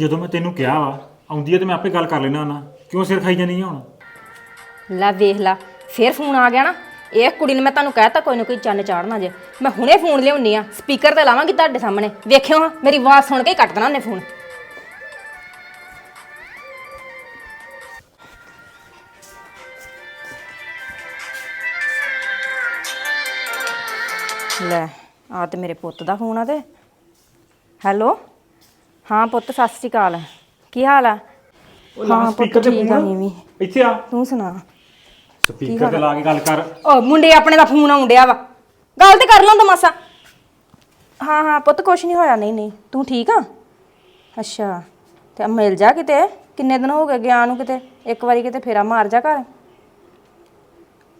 ਜਦੋਂ ਮੈਂ ਤੈਨੂੰ ਕਿਹਾ ਵਾ, ਆਉਂਦੀ ਹੈ ਤੇ ਮੈਂ ਆਪੇ ਗੱਲ ਕਰ ਲੈਣਾ ਉਹਨਾਂ ਕਿਉਂ ਸਿਰ ਖਾਈ ਜਾਨੀ ਆ ਹੁਣ? ਲੈ ਵੇਖ ਲਾ, ਫੇਰ ਫੋਨ ਆ ਗਿਆ ਨਾ। ਇਹ ਕੁੜੀ ਨੇ ਮੈਂ ਤੁਹਾਨੂੰ ਕਹਿਤਾ ਕੋਈ ਨਾ ਕੋਈ ਚੰਨ ਚਾੜਨਾ ਜੇ। ਮੈਂ ਹੁਣੇ ਫੋਨ ਲਿਆਉਣੀ ਆ, ਸਪੀਕਰ ਤੇ ਲਾਵਾਂਗੀ ਤੁਹਾਡੇ ਸਾਹਮਣੇ। ਵੇਖਿਓ ਹਾਂ, ਮੇਰੀ ਆਵਾਜ਼ ਸੁਣ ਕੇ ਹੀ ਕੱਟ ਦੇਣਾ ਉਹਨੇ ਫੋਨ। ਲੈ ਆ ਤੇ ਮੇਰੇ ਪੁੱਤ ਦਾ ਫੋਨ ਆ ਤੇ। ਹੈਲੋ? ਹਾਂ ਪੁੱਤ ਸਤਿ ਸ਼੍ਰੀ ਅਕਾਲ। ਕੀ ਹਾਲ ਆ? ਹਾਂ ਪੁੱਤ ਠੀਕ ਆ ਮੈਂ ਵੀ। ਇੱਥੇ ਆ। ਤੂੰ ਸੁਣਾ। ਸਪੀਕਰ ਤੇ ਲਾ ਕੇ ਗੱਲ ਕਰ। ਓ ਮੁੰਡੇ ਆਪਣੇ ਦਾ ਫੋਨ ਆਉਂਦਿਆ ਵਾ। ਗੱਲ ਤੇ ਕਰ ਲਾਂ ਮਾਸਾ। ਹਾਂ ਹਾਂ ਪੁੱਤ ਕੁਛ ਨਹੀਂ ਹੋਇਆ। ਨਹੀਂ ਨਹੀਂ। ਤੂੰ ਠੀਕ ਆ? ਅੱਛਾ। ਤੇ ਮਿਲ ਜਾ ਕਿਤੇ। ਕਿੰਨੇ ਦਿਨ ਹੋ ਗਏ ਗਿਆ ਨੂੰ ਕਿਤੇ? ਇੱਕ ਵਾਰੀ ਕਿਤੇ ਫੇਰਾ ਮਾਰ ਜਾ ਘਰ।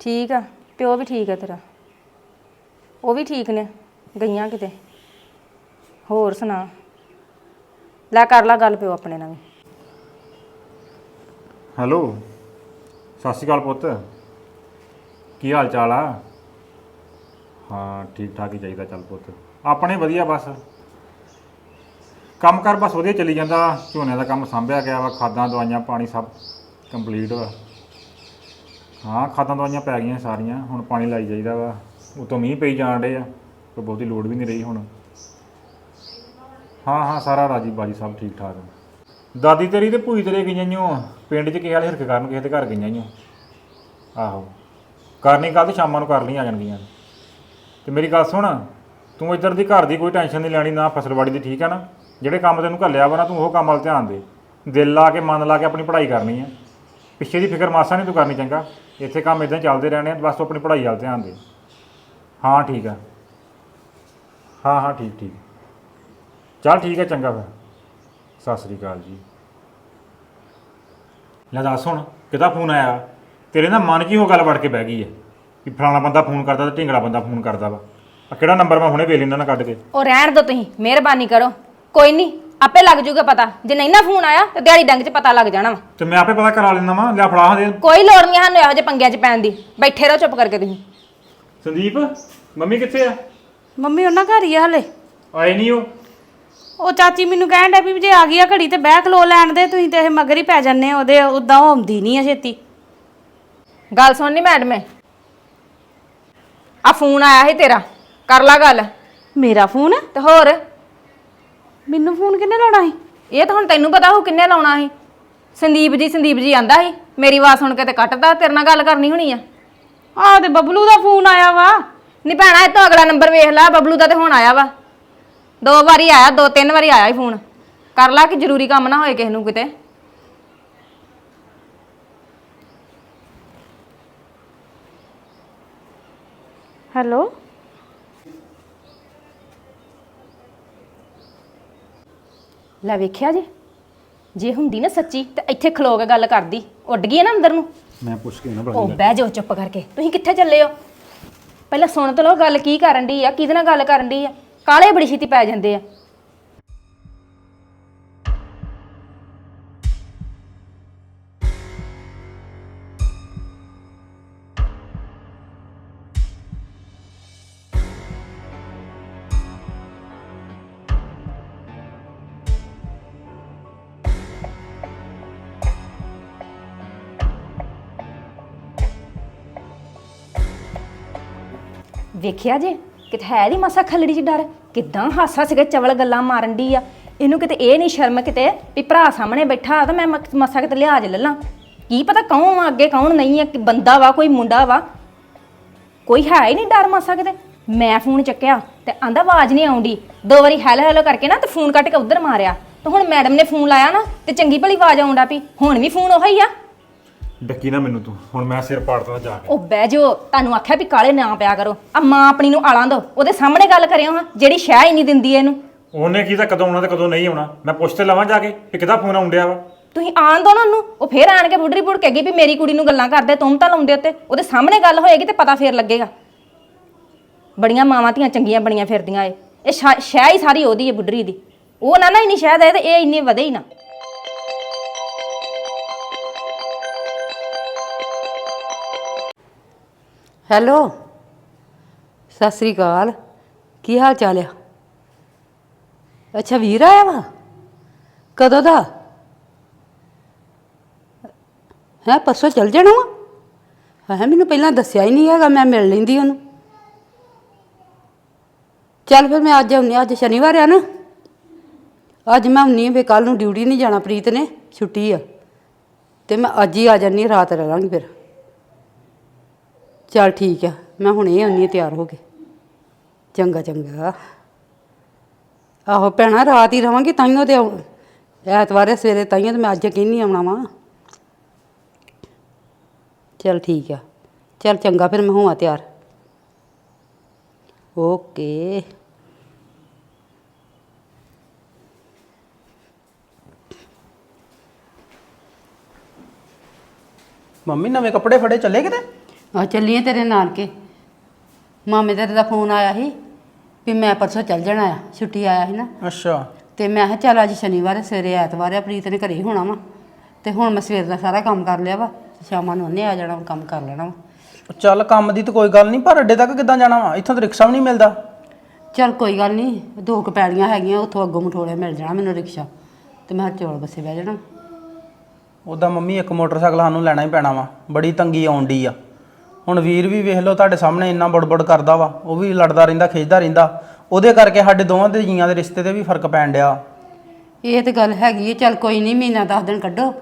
ਠੀਕ ਆ। ਪਿਓ ਵੀ ਠੀਕ ਆ ਤੇਰਾ। ਉਹ ਵੀ ਠੀਕ ਨੇ। ਗਈਆਂ ਕਿਤੇ। ਹੋਰ ਸੁਣਾ। ਲੈ ਕਰ ਲਾ ਗੱਲ ਪਿਓ ਆਪਣੇ ਨਾਲ ਵੀ। ਹੈਲੋ, ਸਤਿ ਸ਼੍ਰੀ ਅਕਾਲ ਪੁੱਤ। ਕੀ ਹਾਲ ਚਾਲ ਆ? ਹਾਂ, ਠੀਕ ਠਾਕ ਹੀ ਚਾਹੀਦਾ ਚੱਲ ਪੁੱਤ। ਆਪਣੇ ਵਧੀਆ ਬਸ। ਕੰਮ ਕਰ ਬਸ ਵਧੀਆ ਚੱਲੀ ਜਾਂਦਾ। ਝੋਨੇ ਦਾ ਕੰਮ ਸੰਭਿਆ ਗਿਆ ਵਾ, ਖਾਦਾਂ, ਦਵਾਈਆਂ, ਪਾਣੀ ਸਭ ਕੰਪਲੀਟ ਵਾ। ਹਾਂ, ਖਾਦਾਂ, ਦਵਾਈਆਂ ਪੈ ਗਈਆਂ ਸਾਰੀਆਂ। ਹੁਣ ਪਾਣੀ ਲਾਈ ਜਾਈਦਾ ਵਾ। ਉਤੋਂ ਮੀਂਹ ਪਈ ਜਾਣ ਡੇ ਆ ਕੋਈ ਬਹੁਤੀ ਲੋੜ ਵੀ ਨਹੀਂ ਰਹੀ ਹੁਣ। ਹਾਂ ਹਾਂ, ਸਾਰਾ ਰਾਜੀ ਬਾਜੀ ਸਭ ਠੀਕ ਠਾਕ ਆ। ਦਾਦੀ ਤੇਰੀ ਤੇ ਭੂਈ ਤੇਰੇ ਗਈਆਂ ਈਓ ਪਿੰਡ 'ਚ ਕਿਸੇ ਵਾਲੇ ਹਿਰਕ ਕਰਨ, ਕਿਸੇ ਦੇ ਘਰ ਗਈਆਂ ਈਓ ਆਹੋ। ਕਰਨੀ ਕੱਲ ਤੇ ਸ਼ਾਮਾਂ ਨੂੰ ਕਰ ਲਈ ਆ ਜਾਣਗੀਆਂ। ਤੇ ਮੇਰੀ ਗੱਲ ਸੁਣ, ਤੂੰ ਇੱਧਰ ਦੀ ਘਰ ਦੀ ਕੋਈ ਟੈਨਸ਼ਨ ਨਹੀਂ ਲੈਣੀ, ਨਾ ਫਸਲਵਾੜੀ ਦੀ, ਠੀਕ ਆ ਨਾ? ਜਿਹੜੇ ਕੰਮ ਤੈਨੂੰ ਘੱਲਿਆ ਵਾ ਨਾ, ਤੂੰ ਉਹ ਕੰਮ ਵੱਲ ਧਿਆਨ ਦੇ। ਦਿਲ ਲਾ ਕੇ, ਮਨ ਲਾ ਕੇ ਆਪਣੀ ਪੜ੍ਹਾਈ ਕਰਨੀ ਹੈ ਪਿੱਛੇ ਦੀ ਫਿਕਰ ਮਾਸਾ ਨਹੀਂ ਤੂੰ ਕਰਨੀ ਚੰਗਾ। ਇੱਥੇ ਕੰਮ ਇਦਾਂ ਚੱਲਦੇ ਰਹਿਣੇ ਆ, ਬਸ ਤੂੰ ਆਪਣੀ ਪੜ੍ਹਾਈ ਵੱਲ ਧਿਆਨ ਦੇ। ਹਾਂ, ਠੀਕ ਆ। ਹਾਂ ਹਾਂ, ਠੀਕ ਠੀਕ। ਚੱਲ ਠੀਕ ਹੈ ਚੰਗਾ ਫਿਰ। ਸਤਿ ਸ੍ਰੀ ਅਕਾਲ ਜੀ। ਲੈ ਦੱਸ ਹੁਣ ਕਿਹਦਾ ਫੋਨ ਆਇਆ? ਤੇਰੇ ਨਾ ਮਨ 'ਚ ਹੀ ਉਹ ਗੱਲ ਵੜ ਕੇ ਬਹਿ ਗਈ ਹੈ? ਕਿ ਫਲਾਣਾ ਬੰਦਾ ਫੋਨ ਕਰਦਾ ਤੇ ਢਿੰਗੜਾ ਬੰਦਾ ਫੋਨ ਕਰਦਾ ਵਾ। ਆ ਕਿਹੜਾ ਨੰਬਰ ਮੈਂ ਹੁਣੇ ਵੇਖ ਲੈਂਦਾ ਨਾ ਕੱਢ ਕੇ? ਉਹ ਰਹਿਣ ਦੋ ਤੁਸੀਂ ਮਿਹਰਬਾਨੀ ਕਰੋ। ਕੋਈ ਨਹੀਂ ਆਪੇ ਲੱਗ ਜੂਗਾ ਪਤਾ। ਜੇ ਨਹੀਂ ਨਾ ਫੋਨ ਆਇਆ ਤੇ ਦਿਹਾੜੀ ਡੰਗ 'ਚ ਪਤਾ ਲੱਗ ਜਾਣਾ ਵਾ। ਤੇ ਮੈਂ ਆਪੇ ਪਤਾ ਕਰਾ ਲੈਂਦਾ ਵਾਂ ਲਿਆ ਫੜਾ ਦੇ ਕੋਈ ਲੋੜ ਨਹੀਂ ਸਾਨੂੰ ਇਹੋ ਜਿਹੇ ਪੰਗਿਆਂ 'ਚ ਪੈਣ ਦੀ। ਬੈਠੇ ਰਹੋ ਚੁੱਪ ਕਰਕੇ ਤੁਸੀਂ। ਸੰਦੀਪ ਮੰਮੀ ਕਿੱਥੇ ਆ? ਮੰਮੀ ਉਹਨਾਂ ਘਰ ਹੀ ਆ ਹਲੇ। ਆਏ ਨਹੀਂ ਉਹ? ਉਹ ਚਾਚੀ ਮੈਨੂੰ ਕਹਿਣ ਡੈ ਵੀ ਜੇ ਆ ਗਈ ਆ ਘੜੀ ਤੇ ਬਹਿ ਖਲੋ ਲੈਣ ਦੇ ਤੁਸੀਂ ਤੇ ਇਹ ਮਗਰ ਹੀ ਪੈ ਜੰਨੇ ਉਹਦੇ ਉਦਾਂ ਉਹ ਆਉਂਦੀ ਨਹੀਂ ਆ ਛੇਤੀ। ਗੱਲ ਸੁਣਨੀ ਮੈਡਮ ਆ ਫੋਨ ਆਇਆ ਸੀ ਤੇਰਾ ਕਰ ਲਾ ਗੱਲ। ਮੇਰਾ ਫੋਨ ਤੇ ਹੋਰ? ਮੈਨੂੰ ਫੋਨ ਕਿੰਨੇ ਲਾਉਣਾ ਸੀ? ਇਹ ਤਾਂ ਹੁਣ ਤੈਨੂੰ ਪਤਾ ਹੋ ਕਿੰਨੇ ਲਾਉਣਾ ਸੀ। ਸੰਦੀਪ ਜੀ ਸੰਦੀਪ ਜੀ ਆਂਦਾ ਸੀ ਮੇਰੀ ਆਵਾਜ਼ ਸੁਣ ਕੇ ਤੇ ਕੱਟਦਾ ਤੇਰੇ ਨਾਲ ਗੱਲ ਕਰਨੀ ਹੋਣੀ ਆ। ਆਹ ਤੇ ਬਬਲੂ ਦਾ ਫੋਨ ਆਇਆ ਵਾ। ਨਹੀਂ ਭੈਣਾ ਇਹ ਤੋਂ ਅਗਲਾ ਨੰਬਰ ਵੇਖ ਲੈ ਬਬਲੂ ਦਾ ਤੇ ਹੁਣ ਆਇਆ ਵਾ। ਦੋ ਵਾਰੀ ਆਇਆ ਦੋ ਤਿੰਨ ਵਾਰੀ ਆਇਆ ਹੀ ਫੋਨ। ਕਰ ਲਾ ਕਿ ਜ਼ਰੂਰੀ ਕੰਮ ਨਾ ਹੋਏ ਕਿਸੇ ਨੂੰ ਕਿਤੇ। ਹੈਲੋ? ਲੈ ਵੇਖਿਆ ਜੀ? ਜੇ ਹੁੰਦੀ ਨਾ ਸੱਚੀ ਤੇ ਇੱਥੇ ਖਲੋ ਕੇ ਗੱਲ ਕਰਦੀ। ਉੱਡ ਗਈ ਹੈ ਨਾ ਅੰਦਰ ਨੂੰ। ਮੈਂ ਪੁੱਛ ਕੇ ਨਾ ਉਹ ਬਹਿ ਜਾਓ ਚੁੱਪ ਕਰਕੇ। ਤੁਸੀਂ ਕਿੱਥੇ ਚੱਲੇ ਹੋ? ਪਹਿਲਾਂ ਸੁਣ ਤਾਂ ਲਓ ਗੱਲ ਕੀ ਕਰਨ ਦੀ ਆ ਕਿਹਦੇ ਨਾਲ ਗੱਲ ਕਰਨ ਦੀ ਆ? ਕਾਲੇ ਬੜੀ ਛੇਤੀ ਪੈ ਜਾਂਦੇ ਆ। ਵੇਖਿਆ ਜੇ? ਕਿਤੇ ਹੈ ਦੀ ਮਸਾ ਖੱਲੜੀ ਚ ਡਰ? ਕਿਦਾਂ ਹਾਸਾ ਸਿਗੇ, ਚਵਲ ਗੱਲਾਂ ਮਾਰਨ ਦੀ ਆ। ਇਹਨੂੰ ਕਿਤੇ ਇਹ ਨਹੀਂ ਸ਼ਰਮ ਕਿਤੇ ਵੀ ਭਰਾ ਸਾਹਮਣੇ ਬੈਠਾ ਤਾਂ ਮੈਂ ਮਕ- ਮਸਾ ਕਿਤੇ ਲਿਹਾਜ਼ ਲੈ ਲਾਂ। ਕੀ ਪਤਾ ਕੌਣ ਆ, ਅੱਗੇ ਕੌਣ ਨਹੀਂ ਆ, ਕਿ ਬੰਦਾ ਵਾ, ਕੋਈ ਮੁੰਡਾ ਵਾ। ਕੋਈ ਹੈ ਹੀ ਨਹੀਂ ਡਰ ਮਾਸਾ ਕਿਤੇ। ਮੈਂ ਫੋਨ ਚੱਕਿਆ ਤੇ ਆਂਦਾ ਆਵਾਜ਼ ਨਹੀਂ ਆਉਂਦੀ। ਦੋ ਵਾਰੀ ਹੈਲੋ ਹੈਲੋ ਕਰਕੇ ਨਾ ਤੇ ਫੋਨ ਕੱਟ ਕੇ ਉਧਰ ਮਾਰਿਆ। ਤੇ ਹੁਣ ਮੈਡਮ ਨੇ ਫੋਨ ਲਾਇਆ ਨਾ ਤੇ ਚੰਗੀ ਭਲੀ ਆਵਾਜ਼ ਆਉਂਦਾ ਪਈ। ਹੁਣ ਵੀ ਫੋਨ ਉਹੀ ਆ। ਡੱਕੀ ਨਾ ਮੈਨੂੰ ਤੂੰ। ਹੁਣ ਮੈਂ ਸਿਰ ਪਾੜਦਾ ਜਾ ਕੇ। ਉਹ ਬਹਿ ਜਾਓ। ਤੁਹਾਨੂੰ ਆਖਿਆ ਵੀ ਕਾਲੇ ਨਾ ਪਿਆ ਕਰੋ। ਆ ਮਾਂ ਆਪਣੀ ਨੂੰ ਆਲਾਂ ਦੋ। ਉਹਦੇ ਸਾਹਮਣੇ ਗੱਲ ਕਰਿਓ ਹਾਂ ਜਿਹੜੀ ਸ਼ਹਿ ਹੀ ਨਹੀਂ ਦਿੰਦੀ ਇਹਨੂੰ। ਉਹਨੇ ਕੀ ਤਾਂ ਕਦੋਂ ਆਉਣਾ ਤੇ ਕਦੋਂ ਨਹੀਂ ਆਉਣਾ। ਮੈਂ ਪੁੱਛ ਤੇ ਲਵਾਂ ਜਾ ਕੇ ਕਿ ਕਿਹਦਾ ਫੋਨ ਆਉਂਦਿਆ ਵਾ। ਤੁਸੀਂ ਆਣ ਦੋ ਨਾ ਉਹਨੂੰ। ਉਹ ਫੇਰ ਆਣ ਕੇ ਬੁੱਢੀ ਭੁੜਕੇਗੀ ਵੀ ਮੇਰੀ ਕੁੜੀ ਨੂੰ ਗੱਲਾਂ ਕਰਦੇ ਤੁਮ ਤਾਂ ਲਾਉਂਦੇ ਉੱਤੇ। ਉਹਦੇ ਸਾਹਮਣੇ ਗੱਲ ਹੋਏਗੀ ਤੇ ਪਤਾ ਫੇਰ ਲੱਗੇਗਾ। ਬੜੀਆਂ ਮਾਵਾਂ ਧੀਆਂ ਚੰਗੀਆਂ ਬਣੀਆਂ ਫਿਰਦੀਆਂ ਏ। ਇਹ ਸ਼ਹਿ ਹੀ ਸਾਰੀ ਉਹਦੀ ਏ ਬੁੱਢਰੀ ਦੀ। ਉਹ ਨਾ ਨਾ ਸ਼ਹਿਦ ਹੈ ਤੇ ਇਹ ਇੰਨੀ ਵਧੇ ਹੀ ਨਾ। ਹੈਲੋ, ਸਤਿ ਸ੍ਰੀ ਅਕਾਲ। ਕੀ ਹਾਲ ਚਾਲ ਆ? ਅੱਛਾ, ਵੀਰ ਆਇਆ ਵਾ? ਕਦੋਂ ਦਾ? ਹੈ, ਪਰਸੋਂ ਚੱਲ ਜਾਣਾ ਵਾ? ਹੈ ਮੈਨੂੰ ਪਹਿਲਾਂ ਦੱਸਿਆ ਹੀ ਨਹੀਂ ਹੈਗਾ, ਮੈਂ ਮਿਲ ਲੈਂਦੀ ਉਹਨੂੰ। ਚੱਲ ਫਿਰ ਮੈਂ ਅੱਜ ਆਉਂਦੀ ਹਾਂ, ਅੱਜ ਸ਼ਨੀਵਾਰ ਆ ਨਾ। ਅੱਜ ਮੈਂ ਆਉਣੀ ਆ ਵੀ ਕੱਲ ਨੂੰ ਡਿਊਟੀ ਨਹੀਂ ਜਾਣਾ, ਪ੍ਰੀਤ ਨੇ ਛੁੱਟੀ ਆ। ਤੇ ਮੈਂ ਅੱਜ ਹੀ ਆ ਜਾਨੀ ਰਾਤ ਰਹਿ ਲਾਂਗੀ ਫਿਰ। ਚੱਲ ਠੀਕ ਆ, ਮੈਂ ਹੁਣੇ ਆਉਣੀ ਆ, ਤਿਆਰ ਹੋ ਕੇ। ਚੰਗਾ ਚੰਗਾ। ਆਹੋ ਭੈਣਾ, ਰਾਤ ਹੀ ਰਵਾਂਗੀ, ਤਾਈਓ ਤੇ ਆਉਂ- ਐਤਵਾਰੇ ਸਵੇਰੇ ਤਾਈਓ ਤੇ ਮੈਂ ਅੱਜ ਕਹਿੰਨੀ ਆਉਣਾ ਵਾ। ਚਲ ਠੀਕ ਆ। ਚਲ ਚੰਗਾ, ਫਿਰ ਮੈਂ ਹੋਵਾਂ ਤਿਆਰ। ਓਕੇ। ਮੰਮੀ, ਨਵੇਂ ਕੱਪੜੇ ਫੜੇ, ਚੱਲੇ ਕਿਤੇ? ਆ ਚੱਲੀਏ ਤੇਰੇ ਨਾਨਕੇ। ਮਾਮੇ ਤੇਰੇ ਦਾ ਫੋਨ ਆਇਆ ਸੀ ਵੀ ਮੈਂ ਪਰਸੋਂ ਚੱਲ ਜਾਣਾ ਆ ਛੁੱਟੀ ਆਇਆ ਸੀ ਨਾ। ਅੱਛਾ। ਤੇ ਮੈਂ ਕਿਹਾ ਚੱਲ ਅੱਜ ਸ਼ਨੀਵਾਰ ਹੈ, ਸਵੇਰੇ ਐਤਵਾਰ ਆ ਪ੍ਰੀਤ ਨੇ ਘਰੇ ਹੀ ਹੋਣਾ ਵਾ। ਤੇ ਹੁਣ ਮੈਂ ਸਵੇਰ ਦਾ ਸਾਰਾ ਕੰਮ ਕਰ ਲਿਆ ਵਾ ਸ਼ਾਮਾਂ ਨੂੰ ਉਹਨੇ ਆ ਜਾਣਾ ਵਾ, ਕੰਮ ਕਰ ਲੈਣਾ ਵਾ। ਚੱਲ ਕੰਮ ਦੀ ਤਾਂ ਕੋਈ ਗੱਲ ਨਹੀਂ ਪਰ ਅੱਡੇ ਤੱਕ ਕਿੱਦਾਂ ਜਾਣਾ ਵਾ? ਇੱਥੋਂ ਤਾਂ ਰਿਕਸ਼ਾ ਵੀ ਨਹੀਂ ਮਿਲਦਾ। ਚੱਲ ਕੋਈ ਗੱਲ ਨਹੀਂ ਦੋ ਕੁ ਪੈਲੀਆਂ ਹੈਗੀਆਂ ਉੱਥੋਂ ਅੱਗੋਂ ਮਠੋਲੇ ਮਿਲ ਜਾਣਾ ਮੈਨੂੰ ਰਿਕਸ਼ਾ। ਤੇ ਮੈਂ ਚੌਲ ਬੱਸੇ ਬਹਿ ਜਾਣਾ। ਉਹਦਾ ਮੰਮੀ ਇੱਕ ਮੋਟਰਸਾਈਕਲ ਸਾਨੂੰ ਲੈਣਾ ਹੀ ਪੈਣਾ ਵਾ ਬੜੀ ਤੰਗੀ ਆਉਂਦੀ ਆ। ਹੁਣ ਵੀਰ ਵੀ ਵੇਖ ਲਓ ਤੁਹਾਡੇ ਸਾਹਮਣੇ ਇੰਨਾ ਬੜਬੜ ਕਰਦਾ ਵਾ ਉਹ ਵੀ ਲੜਦਾ ਰਹਿੰਦਾ ਖਿੱਚਦਾ ਰਹਿੰਦਾ। ਉਹਦੇ ਕਰਕੇ ਸਾਡੇ ਦੋਵਾਂ ਦੇ ਜੀਆਂ ਦੇ ਰਿਸ਼ਤੇ ਤੇ ਵੀ ਫ਼ਰਕ ਪੈਣ ਡਿਆ। ਇਹ ਤੇ ਗੱਲ ਹੈਗੀ ਹੈ ਚੱਲ ਕੋਈ ਨਹੀਂ ਮਹੀਨਾ 10 ਦਿਨ ਕੱਢੋ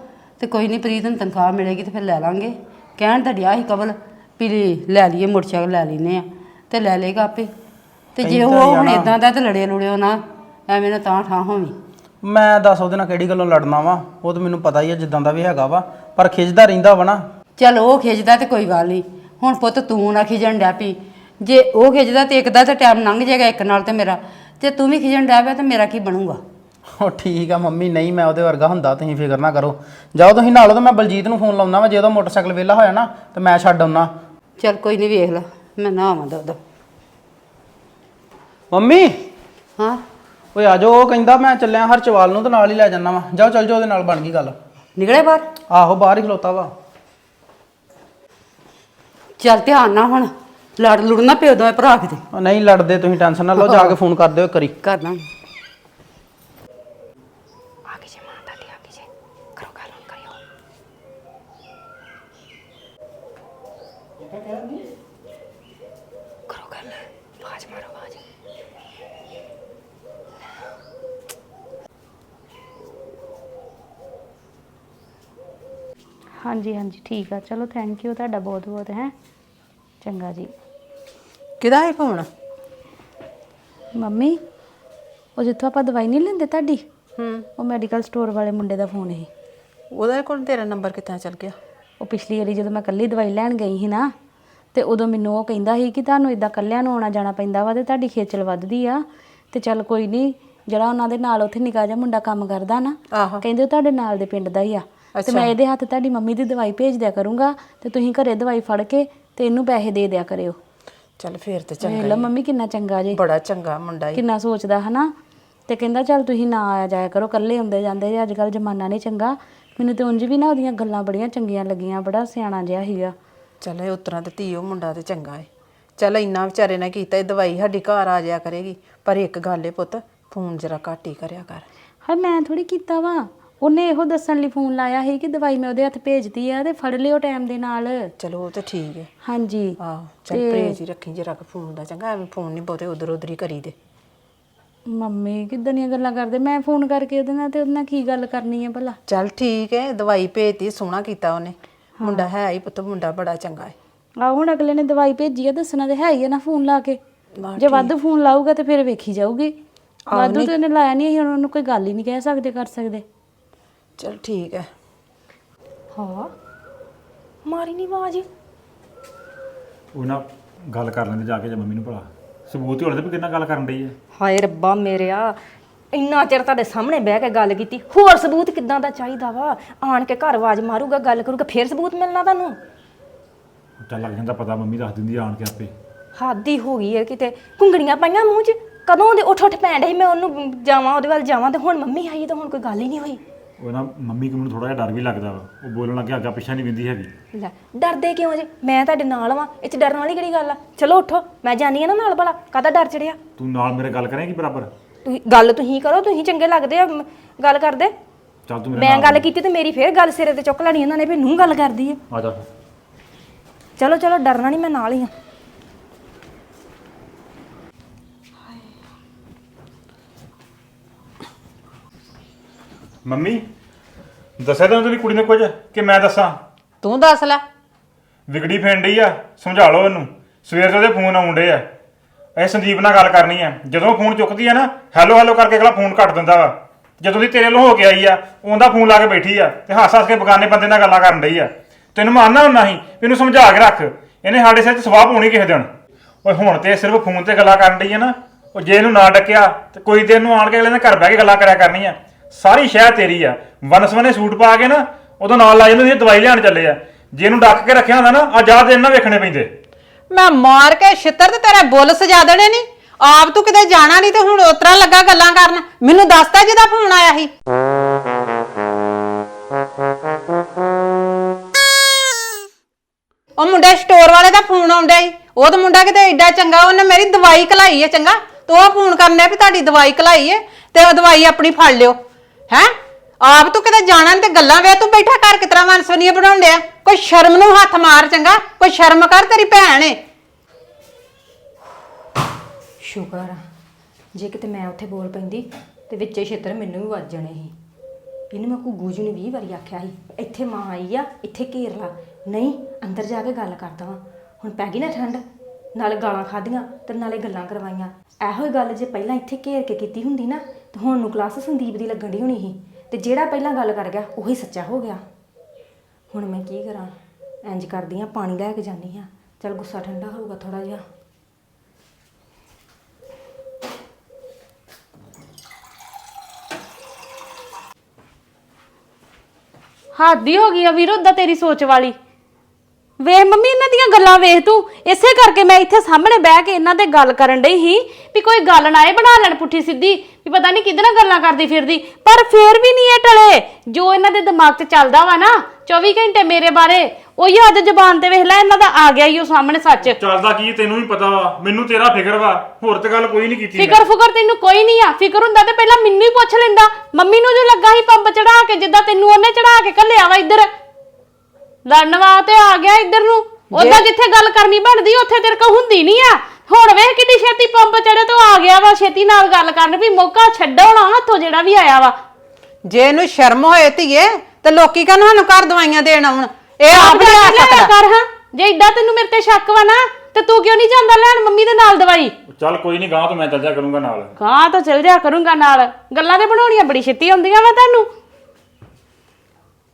ਤੇ ਕੋਈ ਨਹੀਂ ਪ੍ਰੀਤ ਨੂੰ ਤਨਖਾਹ ਮਿਲੇਗੀ ਤੇ ਫਿਰ ਲੈ ਲਾਂਗੇ। ਕਹਿਣ ਤਾਂ ਡਿਆ ਸੀ ਕਬਲ ਵੀ ਲੈ ਲਈਏ ਮੋਟਰਸਾਈਕਲ ਲੈ ਲੈਨੇ ਆ ਤੇ ਲੈ ਲੇਗਾ ਆਪੇ। ਤੇ ਜੇ ਉਹ ਹੁਣ ਇਦਾਂ ਦਾ ਤੇ ਲੜੇ ਲੁੜਿਓ ਨਾ ਐਵੇਂ ਨਾ ਤਾਂ ਠਾਂ ਹੋਵੀਂ। ਮੈਂ ਦੱਸ ਉਹਦੇ ਨਾਲ ਕਿਹੜੀ ਗੱਲੋਂ ਲੜਨਾ ਵਾ ਉਹ ਤਾਂ ਮੈਨੂੰ ਪਤਾ ਹੀ ਆ ਜਿੱਦਾਂ ਦਾ ਵੀ ਹੈਗਾ ਵਾ ਪਰ ਖਿੱਚਦਾ ਰਹਿੰਦਾ ਵਾ ਨਾ। ਚੱਲ ਉਹ ਖਿੱਚਦਾ ਤੇ ਕੋਈ ਗੱਲ ਨਹੀਂ। ਹੁਣ ਪੁੱਤ ਤੂੰ ਨਾ ਖਿਜਣ ਡਿਆ ਪਈ ਜੇ ਉਹ ਖਿੱਚਦਾ ਤੇ ਇੱਕ ਦਾ ਤੇ ਟਾਈਮ ਲੰਘ ਜਾਏਗਾ ਇੱਕ ਨਾਲ ਤੇ ਮੇਰਾ। ਤੇ ਤੂੰ ਵੀ ਖਿਜਣ ਡਿਆ ਪਿਆ ਤੇ ਮੇਰਾ ਕੀ ਬਣੂਗਾ? ਉਹ ਠੀਕ ਆ ਮੰਮੀ ਨਹੀਂ ਮੈਂ ਉਹਦੇ ਵਰਗਾ ਹੁੰਦਾ ਤੁਸੀਂ ਫਿਕਰ ਨਾ ਕਰੋ। ਜਾਓ ਤੁਸੀਂ ਨਾਲੋਂ ਤਾਂ ਮੈਂ ਬਲਜੀਤ ਨੂੰ ਫੋਨ ਲਾਉਣਾ ਵਾ ਜੇ ਉਹਦਾ ਮੋਟਰਸਾਈਕਲ ਵਿਹਲਾ ਹੋਇਆ ਨਾ ਤੇ ਮੈਂ ਛੱਡ ਆਉਣਾ ਚੱਲ ਕੋਈ ਨਹੀਂ ਵੇਖ ਲੈ ਮੈਂ ਨਾ ਆਵਾਂ ਦੋ ਮੰਮੀ? ਹਾਂ? ਓਏ ਆ ਜਾਓ ਉਹ ਕਹਿੰਦਾ ਮੈਂ ਚੱਲਿਆ ਹਰਚਵਾਲ ਨੂੰ ਤੇ ਨਾਲ ਹੀ ਲੈ ਜਾਣਾ ਵਾ। ਜਾਓ ਚੱਲ ਜਾਓ ਉਹਦੇ ਨਾਲ ਬਣ ਗਈ ਗੱਲ। ਨਿਕਲੇ ਬਾਹਰ? ਆਹੋ ਬਾਹਰ ਹੀ ਖਲੋਤਾ ਵਾ। ਚੱਲ ਧਿਆਨ ਨਾਲ ਹੁਣ ਲੜ ਲੁੜ ਨਾ ਪਿਓ ਦੋਵੇਂ ਭਰਾ ਕਿਤੇ। ਉਹ ਨਹੀਂ ਲੜਦੇ ਤੁਸੀਂ ਟੈਨਸ਼ਨ ਨਾ ਲਓ ਜਾ ਕੇ ਫੋਨ ਕਰ ਦਿਓ ਇੱਕ ਵਾਰੀ। ਕਰਨਾ ਆ ਗਈ ਜੇ ਮਾਂ ਤੁਹਾਡੀ ਆ ਗਈ ਜੇ। ਕਰੋ ਗੱਲ ਹੁਣ ਕਰਿਓ। ਕਰੋ ਗੱਲ ਆਵਾਜ਼ ਮਾਰੋ ਆਵਾਜ਼। ਹਾਂਜੀ ਹਾਂਜੀ ਠੀਕ ਆ। ਚਲੋ ਥੈਂਕ ਯੂ ਤੁਹਾਡਾ ਬਹੁਤ ਬਹੁਤ ਹੈ। ਚੰਗਾ ਜੀ। ਕਿਹਦਾ ਹੈ ਫੋਨ ਮੰਮੀ ਉਹ ਜਿੱਥੋਂ ਆਪਾਂ ਦਵਾਈ ਨਹੀਂ ਲੈਂਦੇ ਤੁਹਾਡੀ? ਹੂੰ। ਉਹ ਮੈਡੀਕਲ ਸਟੋਰ ਵਾਲੇ ਮੁੰਡੇ ਦਾ ਫੋਨ ਸੀ ਉਹਦਾ ਕੋਲ ਤੇਰਾ ਨੰਬਰ ਕਿੱਥਾਂ ਚੱਲ ਗਿਆ? ਉਹ ਪਿਛਲੀ ਵਾਰੀ ਜਦੋਂ ਮੈਂ ਇਕੱਲੀ ਦਵਾਈ ਲੈਣ ਗਈ ਸੀ ਨਾ ਤੇ ਉਦੋਂ ਮੈਨੂੰ ਉਹ ਕਹਿੰਦਾ ਸੀ ਕਿ ਤੁਹਾਨੂੰ ਇਦਾਂ ਇਕੱਲਿਆਂ ਨੂੰ ਆਉਣਾ ਜਾਣਾ ਪੈਂਦਾ ਵਾ ਤੇ ਤੁਹਾਡੀ ਖੇਚਲ ਵੱਧਦੀ ਆ। ਤੇ ਚੱਲ ਕੋਈ ਨਹੀਂ ਜਿਹੜਾ ਉਹਨਾਂ ਦੇ ਨਾਲ ਉੱਥੇ ਨਿਕਾ ਜਾ ਮੁੰਡਾ ਕੰਮ ਕਰਦਾ ਨਾ ਆਹੋ। ਕਹਿੰਦੇ ਉਹ ਤੁਹਾਡੇ ਨਾਲ ਦੇ ਪਿੰਡ ਦਾ ਹੀ ਆ। ਤੇ ਮੈਂ ਇਹਦੇ ਹੱਥ ਤੁਹਾਡੀ ਮੰਮੀ ਦੀ ਦਵਾਈ ਭੇਜ ਦਿਆ ਕਰੂੰਗਾ ਤੇ ਤੁਸੀਂ ਘਰੇ ਦਵਾਈ ਫੜ ਕੇ ਤੇ ਇਹਨੂੰ ਪੈਸੇ ਦੇ ਦਿਆ ਕਰਿਓ। ਚੱਲ ਫੇਰ ਤੇ ਚੰਗਾ ਲਓ ਮੰਮੀ ਕਿੰਨਾ ਚੰਗਾ ਜੇ। ਬੜਾ ਚੰਗਾ ਮੁੰਡਾ ਈ। ਕਿੰਨਾ ਸੋਚਦਾ ਹਨਾ। ਤੇ ਕਹਿੰਦਾ ਚੱਲ ਤੁਸੀਂ ਨਾ ਆਇਆ ਜਾਇਆ ਕਰੋ ਇਕੱਲੇ ਹੁੰਦੇ ਜਾਂਦੇ ਜੇ ਅੱਜ ਕੱਲ ਜ਼ਮਾਨਾ ਨਹੀਂ ਚੰਗਾ। ਮੈਨੂੰ ਤੇ ਉਂਝ ਵੀ ਨਾ ਉਹਦੀਆਂ ਗੱਲਾਂ ਬੜੀਆਂ ਚੰਗੀਆਂ ਲੱਗੀਆਂ ਬੜਾ ਸਿਆਣਾ ਜਿਹਾ ਸੀਗਾ। ਚੱਲ ਇਹ ਉਤਰਾਂ ਤੇ ਧੀਓ ਮੁੰਡਾ ਤੇ ਚੰਗਾ ਏ। ਚੱਲ ਇੰਨਾ ਵਿਚਾਰੇ ਨੇ ਕੀਤਾ ਇਹ ਦਵਾਈ ਸਾਡੀ ਘਰ ਆ ਜਾਇਆ ਕਰੇਗੀ। ਪਰ ਇੱਕ ਗੱਲ ਏ ਪੁੱਤ ਫੋਨ ਜਰਾ ਘੱਟ ਹੀ ਕਰਿਆ ਕਰ। ਹਾਂ ਮੈਂ ਥੋੜੀ ਕੀਤਾ ਵਾ। ਉਹਨੇ ਇਹੋ ਦੱਸਣ ਲਈ ਫੋਨ ਲਾਇਆ ਸੀ ਕਿ ਦਵਾਈ ਮੈਂ ਉਹਦੇ ਹੱਥ ਭੇਜਤੀ ਆ ਤੇ ਫੜ ਲਿਓ ਟਾਈਮ ਦੇ ਨਾਲ। ਚਲੋ ਉਹ ਤੇ ਠੀਕ ਏ। ਹਾਂਜੀ। ਆਹੋ ਚੱਲ ਪਰਹੇਜ ਹੀ ਰੱਖੀ ਜਰਾ ਫੋਨ ਦਾ ਚੰਗਾ ਐਵੇਂ ਫੋਨ ਨਹੀਂ ਬਹੁਤੇ ਉਧਰ ਉਧਰ ਹੀ ਕਰੀ ਦੇ। ਮੰਮੀ ਕਿੱਦਾਂ ਦੀਆਂ ਗੱਲਾਂ ਕਰਦੇ? ਮੈਂ ਫੋਨ ਕਰਕੇ ਉਹਦੇ ਨਾਲ ਤੇ ਉਹਦੇ ਨਾਲ ਕੀ ਗੱਲ ਕਰਨੀ ਹੈ ਭਲਾ? ਚੱਲ ਠੀਕ ਏ ਦਵਾਈ ਭੇਜਤੀ ਸੋਹਣਾ ਕੀਤਾ ਉਹਨੇ। ਮੁੰਡਾ ਹੈ ਹੀ ਪੁੱਤ ਮੁੰਡਾ ਬੜਾ ਚੰਗਾ ਏ। ਆ ਹੁਣ ਅਗਲੇ ਨੇ ਦਵਾਈ ਭੇਜੀ ਆ ਦੱਸਣਾ ਤੇ ਹੈ ਹੀ ਆ ਨਾ ਫੋਨ ਲਾ ਕੇ। ਜੇ ਵੱਧ ਫੋਨ ਲਾਊਗਾ ਤੇ ਫਿਰ ਵੇਖੀ ਜਾਊਗੀ। ਵਾਧੂ ਤੇ ਉਹਨੇ ਲਾਇਆ ਨਹੀਂ ਹੁਣ ਉਹਨੂੰ ਕੋਈ ਗੱਲ ਹੀ ਨਹੀਂ ਕਹਿ ਸਕਦੇ ਕਰ ਸਕਦੇ। ਚੱਲ ਠੀਕ ਏ ਹਾਂ। ਮਾਰੀ ਨਹੀਂ ਆਵਾਜ਼। ਉਹ ਨਾ ਗੱਲ ਕਰ ਲੈਂਦੇ ਜਾ ਕੇ ਜੇ ਮੰਮੀ ਨੂੰ ਭਲਾ। ਸਬੂਤ ਹੀ ਹੋਣੇ ਤੇ ਵੀ ਕਿੰਨਾ ਗੱਲ ਕਰਨ ਡਈ ਹੈ ਹਾਏ ਰੱਬਾ ਮੇਰਿਆ ਇੰਨਾ ਚਿਰ ਤੁਹਾਡੇ ਸਾਹਮਣੇ ਬਹਿ ਕੇ ਗੱਲ ਕੀਤੀ। ਹੋਰ ਸਬੂਤ ਕਿੱਦਾਂ ਦਾ ਚਾਹੀਦਾ ਵਾ? ਆਣ ਕੇ ਘਰ ਆਵਾਜ਼ ਮਾਰੂਗਾ ਗੱਲ ਕਰੂਗਾ ਫੇਰ ਸਬੂਤ ਮਿਲਣਾ ਤੁਹਾਨੂੰ? ਚੱਲ ਲੱਗ ਜਾਂਦਾ ਪਤਾ ਮੰਮੀ ਦੱਸ ਦਿੰਦੀ ਆ ਆਣ ਕੇ ਆਪੇ। ਹੱਦ ਹੀ ਹੋ ਗਈ ਹੈ ਕਿਤੇ। ਕੁੰਗੜੀਆਂ ਪਾਈਆਂ ਮੂੰਹ 'ਚ? ਕਦੋਂ ਦੇ ਉੱਠ ਉੱਠ ਪੈਣ ਸੀ ਮੈਂ ਉਹਨੂੰ ਜਾਵਾਂ ਉਹਦੇ ਵੱਲ ਜਾਵਾਂ ਤੇ ਹੁਣ ਮੰਮੀ ਆਈ ਤਾਂ ਹੁਣ ਕੋਈ ਗੱਲ ਹੀ ਨਹੀਂ ਹੋਈ। ਉਹ ਨਾ ਮੰਮੀ ਕੋਲ ਮੈਨੂੰ ਥੋੜਾ ਜਿਹਾ ਡਰ ਵੀ ਲੱਗਦਾ ਵਾ। ਉਹ ਬੋਲਣ ਲੱਗੇ ਅੱਗਾ ਪਿੱਛਾ ਨਹੀਂ ਵਿੰਦੀ ਹੈਗੀ। ਲੈ ਡਰਦੇ ਕਿਉਂ ਜੇ ਮੈਂ ਤੁਹਾਡੇ ਨਾਲ ਵਾਂ। ਇਹ 'ਚ ਡਰਨ ਵਾਲੀ ਕਿਹੜੀ ਗੱਲ ਆ? ਚਲੋ ਉੱਠੋ ਮੈਂ ਜਾਣੀ ਆ ਨਾ ਨਾਲ ਭਲਾ। ਕਾਹਦਾ ਡਰ ਚੜਿਆ? ਤੂੰ ਨਾਲ ਮੇਰੇ ਗੱਲ ਕਰੇਂਗੀ ਬਰਾਬਰ? ਤੁਸੀਂ ਗੱਲ ਤੁਸੀਂ ਕਰੋ ਤੁਸੀਂ ਚੰਗੇ ਲੱਗਦੇ ਆ ਮ- ਗੱਲ ਕਰਦੇ। ਚੱਲ ਤੂੰ ਮੇਰੇ ਮੈਂ ਨਾਲ ਗੱਲ ਕੀਤੀ ਤੇ ਮੇਰੀ ਫੇਰ ਗੱਲ ਸਿਰੇ ਤੇ ਚੁੱਕ ਲੈਣੀ ਉਹਨਾਂ ਨੇ ਵੀ ਨੂੰ ਗੱਲ ਕਰਦੀ ਆ। ਆ ਜਾ। ਫਿਰ ਚਲੋ ਚਲੋ ਡਰਨਾ ਨਹੀਂ ਮੈਂ ਨਾਲ ਹੀ ਆ। ਮੰਮੀ ਦੱਸਿਆ ਤੈਨੂੰ ਤੇਰੀ ਕੁੜੀ ਨੇ ਕੁਝ ਕਿ ਮੈਂ ਦੱਸਾਂ? ਤੂੰ ਦੱਸ ਲੈ। ਵਿਗੜੀ ਫੈਂਡ ਡਈ ਆ ਸਮਝਾ ਲਓ ਇਹਨੂੰ। ਸਵੇਰ ਤੋਂ ਉਹਦੇ ਫੋਨ ਆਉਂਦੇ ਆ। ਇਹ ਸੰਦੀਪ ਨਾਲ ਗੱਲ ਕਰਨੀ ਆ। ਜਦੋਂ ਫੋਨ ਚੁੱਕਦੀ ਆ ਨਾ ਹੈਲੋ ਹੈਲੋ ਕਰਕੇ ਅਗਲਾ ਫੋਨ ਕੱਟ ਦਿੰਦਾ ਵਾ। ਜਦੋਂ ਦੀ ਤੇਰੇ ਵੱਲੋਂ ਹੋ ਕੇ ਆਈ ਆ ਉਹਦਾ ਫੋਨ ਲਾ ਕੇ ਬੈਠੀ ਆ ਤੇ ਹੱਸ ਹੱਸ ਕੇ ਬਗਾਨੇ ਬੰਦੇ ਨਾਲ ਗੱਲਾਂ ਕਰਨ ਡਈ ਆ। ਤੈਨੂੰ ਮਾਨਣਾ ਹੁੰਦਾ ਸੀ ਵੀ ਇਹਨੂੰ ਸਮਝਾ ਕੇ ਰੱਖ। ਇਹਨੇ ਸਾਡੇ ਸਿਰ 'ਚ ਸਵਾਹ ਪਾਉਣੀ ਕਿਸੇ ਦਿਨ। ਓਏ ਹੁਣ ਤੇ ਇਹ ਸਿਰਫ ਫੋਨ ਤੇ ਗੱਲਾਂ ਕਰਨ ਡਈ ਆ ਨਾ ਉਹ ਜੇ ਇਹਨੂੰ ਨਾ ਡੱਕਿਆ ਤੇ ਕੋਈ ਦਿਨ ਨੂੰ ਆਣ ਕੇ ਅਗਲੇ ਨੇ ਘਰ ਬਹਿ ਕੇ ਗੱਲਾਂ ਕਰਿਆ ਕਰਨੀਆਂ। ਸਾਰੀ ਸ਼ਹਿ ਤੇਰੀ ਆ। ਵਨਸਵਨੇ ਸੂਟ ਪਾ ਕੇ ਨਾ, ਉਦੋਂ ਨਾਲ ਲਾ ਜਾਂਦੇ ਸੀ, ਦਵਾਈ ਲੈਣ ਚੱਲੇ ਆ। ਜੇ ਇਹਨੂੰ ਡੱਕ ਕੇ ਰੱਖਿਆ ਹੁੰਦਾ ਨਾ ਅੱਜ ਆਹ ਦਿਨ ਨਾ ਵੇਖਣੇ ਪੈਂਦੇ। ਮੈਂ ਮਾਰ ਕੇ ਛਿੱਤਰ ਤੇ ਤੇਰੇ ਬੁੱਲ ਸਜਾ ਦੇਣੇ ਨਹੀਂ ਆਪ ਤੂੰ ਕਿਤੇ ਜਾਣਾ ਨਹੀਂ ਤੇ ਹੁਣ ਉਤਰਾ ਲੱਗਾ ਗੱਲਾਂ ਕਰਨ। ਮੈਨੂੰ ਦੱਸਤਾ ਜਿਹਦਾ ਫੋਨ ਆਇਆ ਸੀ। ਉਹ ਮੁੰਡੇ ਸਟੋਰ ਵਾਲੇ ਦਾ ਫੋਨ ਆਉਂਦਾ ਸੀ। ਉਹ ਤਾਂ ਮੁੰਡਾ ਕਿਤੇ ਐਡਾ ਚੰਗਾ, ਉਹਨੇ ਮੇਰੀ ਦਵਾਈ ਕਲਾਈ ਹੈ ਚੰਗਾ। ਤੇ ਉਹ ਫੋਨ ਕਰਨੇ ਵੀ ਤੁਹਾਡੀ ਦਵਾਈ ਕਲਾਈ ਹੈ ਤੇ ਉਹ ਦਵਾਈ ਆਪਣੀ ਫੜ ਲਿਓ। ਹੈ? ਆਪ ਤੂੰ ਕਿਤੇ ਜਾਣਾ ਨੀ ਤੇ ਗੱਲਾਂ ਵੇ, ਤੂੰ ਬੈਠਾ ਘਰ ਕਿਤਰਾ ਮਨਸਵਨੀਆਂ ਬਣਾਉਣ ਡਿਆ? ਕੋਈ ਸ਼ਰਮ ਨੂੰ ਹੱਥ ਮਾਰ ਚੰਗਾ, ਕੋਈ ਸ਼ਰਮ ਕਰ ਤੇਰੀ ਭੈਣ ਏ। ਸ਼ੁਕਰ ਆ, ਜੇ ਕਿਤੇ ਮੈਂ ਉੱਥੇ ਬੋਲ ਪੈਂਦੀ, ਤੇ ਵਿੱਚੇ ਛੇਤਰ ਮੈਨੂੰ ਵੀ ਵੱਜ ਜਾਣੇ ਸੀ। ਇਹਨੂੰ ਮੈਂ ਘੁੱਗੂ ਜੀ ਨੇ 20 ਵਾਰੀ ਆਖਿਆ ਸੀ, ਇੱਥੇ ਮਾਂ ਆਈ ਆ, ਇੱਥੇ ਘੇਰ ਲਾ ਨਹੀਂ, ਅੰਦਰ ਜਾ ਕੇ ਗੱਲ ਕਰਦਾ ਵਾਂ। ਹੁਣ ਪੈ ਗਈ ਨਾ ਠੰਡ, ਨਾਲੇ ਗਾਲਾਂ ਖਾਧੀਆਂ ਤੇ ਨਾਲੇ ਗੱਲਾਂ ਕਰਵਾਈਆਂ। ਇਹੋ ਹੀ ਗੱਲ ਜੇ ਪਹਿਲਾਂ ਇੱਥੇ ਘੇਰ ਕੇ ਕੀਤੀ ਹੁੰਦੀ ਨਾ ਤੇ ਹੁਣ ਨੂੰ ਕਲਾਸ ਸੰਦੀਪ ਦੀ ਲੱਗਣ ਦੀ ਹੋਣੀ ਸੀ ਤੇ ਜਿਹੜਾ ਪਹਿਲਾਂ ਗੱਲ ਕਰ ਗਿਆ, ਉਹੀ ਸੱਚਾ ਹੋ ਗਿਆ। ਹੁਣ ਮੈਂ ਕੀ ਕਰਾਂ? ਇੰਜ ਕਰਦੀ ਆ, ਪਾਣੀ ਲੈ ਕੇ ਜਾਂਦੀ ਆ। ਚਲ ਗੁੱਸਾ ਠੰਡਾ ਹੋਊਗਾ ਥੋੜਾ ਜਿਹਾ। ਹੱਦ ਹੀ ਹੋ ਗਈ ਆ ਵੀਰ, ਓਦਾਂ ਤੇਰੀ ਸੋਚ ਵਾਲੀ। ਵੇਖ ਮੰਮੀ ਇਹਨਾਂ ਦੀਆਂ ਗੱਲਾਂ ਵੇਖ ਤੂੰ। ਇਸੇ ਕਰਕੇ ਮੈਂ ਇੱਥੇ ਸਾਹਮਣੇ ਬਹਿ ਕੇ ਇਹਨਾਂ ਤੇ ਗੱਲ ਕਰਨ ਡਈ ਸੀ ਵੀ ਕੋਈ ਗੱਲ ਨਾ ਇਹ ਬਣਾ ਲੈਣ ਪੁੱਠੀ ਸਿੱਧੀ ਵੀ ਪਤਾ ਨਹੀਂ ਕਿਹਦੇ ਨਾਲ ਗੱਲਾਂ ਕਰਦੀ ਫਿਰਦੀ। ਪਰ ਫੇਰ ਵੀ ਨਹੀਂ ਇਹ ਟਲੇ। ਜੋ ਇਹਨਾਂ ਦੇ ਦਿਮਾਗ 'ਚ ਚੱਲਦਾ ਵਾ ਨਾ 24 ਘੰਟੇ ਮੇਰੇ ਬਾਰੇ ਉਹੀ ਅੱਜ ਜ਼ਬਾਨ ਤੇ ਵੇਖ ਲੈ ਇਹਨਾਂ ਦਾ ਆ ਗਿਆ ਹੀ ਉਹ ਸਾਹਮਣੇ ਸੱਚ। ਚੱਲਦਾ ਕੀ ਤੈਨੂੰ ਵੀ ਪਤਾ ਵਾ। ਮੈਨੂੰ ਤੇਰਾ ਫਿਕਰ ਵਾ। ਹੋਰ ਤੇ ਗੱਲ ਕੋਈ ਨਹੀਂ ਕੀਤੀ। ਫਿਕਰ ਫੁਕਰ ਤੈਨੂੰ ਕੋਈ ਨਹੀਂ ਆ। ਫਿਕਰ ਹੁੰਦਾ ਤੇ ਪਹਿਲਾਂ ਮੈਨੂੰ ਹੀ ਪੁੱਛ ਲੈਂਦਾ। ਮੰਮੀ ਨੂੰ ਜੋ ਲੱਗਾ ਸੀ ਪੰਪ ਚੜਾ ਕੇ ਜਿੱਦਾਂ ਤੈਨੂੰ ਉਹਨੇ ਚੜਾ ਕੇ ਘੱਲਿਆ ਵਾ ਇੱਧਰ। ਲੜਨ ਵਾ ਤੇ ਆ ਗਿਆ ਇੱਧਰ ਨੂੰ। ਉਹਦਾ ਜਿੱਥੇ ਗੱਲ ਕਰਨੀ ਬਣਦੀ ਉੱਥੇ ਤੇਰੇ ਕੋਲ ਹੁੰਦੀ ਨਹੀਂ ਆ। ਹੁਣ ਵੇਖ ਕਿੱਡੀ ਛੇਤੀ ਪੰਪ ਚੜੇ ਤੋਂ ਆ ਗਿਆ ਵਾ ਛੇਤੀ ਨਾਲ ਗੱਲ ਕਰਨ ਵੀ ਮੌਕਾ ਛੱਡੋ ਨਾ ਹੱਥੋਂ ਜਿਹੜਾ ਵੀ ਆਇਆ ਵਾ। ਜੇ ਇਹਨੂੰ ਸ਼ਰਮ ਹੋਏ ਧੀਏ ਤੇ ਲੋਕੀ ਕਹਿੰਦੇ ਸਾਨੂੰ ਘਰ ਦਵਾਈਆਂ ਦੇਣ ਆਉਣ। ਇਹ ਆਪ ਨਹੀਂ ਆ ਕੇ ਸਕਦਾ ਕਰ ਹਾਂ। ਜੇ ਏਦਾਂ ਤੈਨੂੰ ਮੇਰੇ ਤੇ ਸ਼ੱਕ ਵਾ ਨਾ ਤੇ ਤੂੰ ਕਿਉਂ ਨਹੀਂ ਜਾਂਦਾ ਲੈਣ ਮੰਮੀ ਦੇ ਨਾਲ ਦਵਾਈ? ਚੱਲ ਕੋਈ ਨਹੀਂ ਗਾਂ ਤੋਂ ਮੈਂ ਚੱਲ ਜਾ ਕਰੂੰਗਾ ਨਾਲ। ਕਾਂ ਤਾਂ ਚਲ ਜਾ ਕਰੂੰਗਾ ਨਾਲ। ਗੱਲਾਂ ਤੇ ਬਣਾਉਣੀਆਂ ਬੜੀ ਛੇਤੀ ਆਉਂਦੀਆਂ ਵਾ ਤੁਹਾਨੂੰ।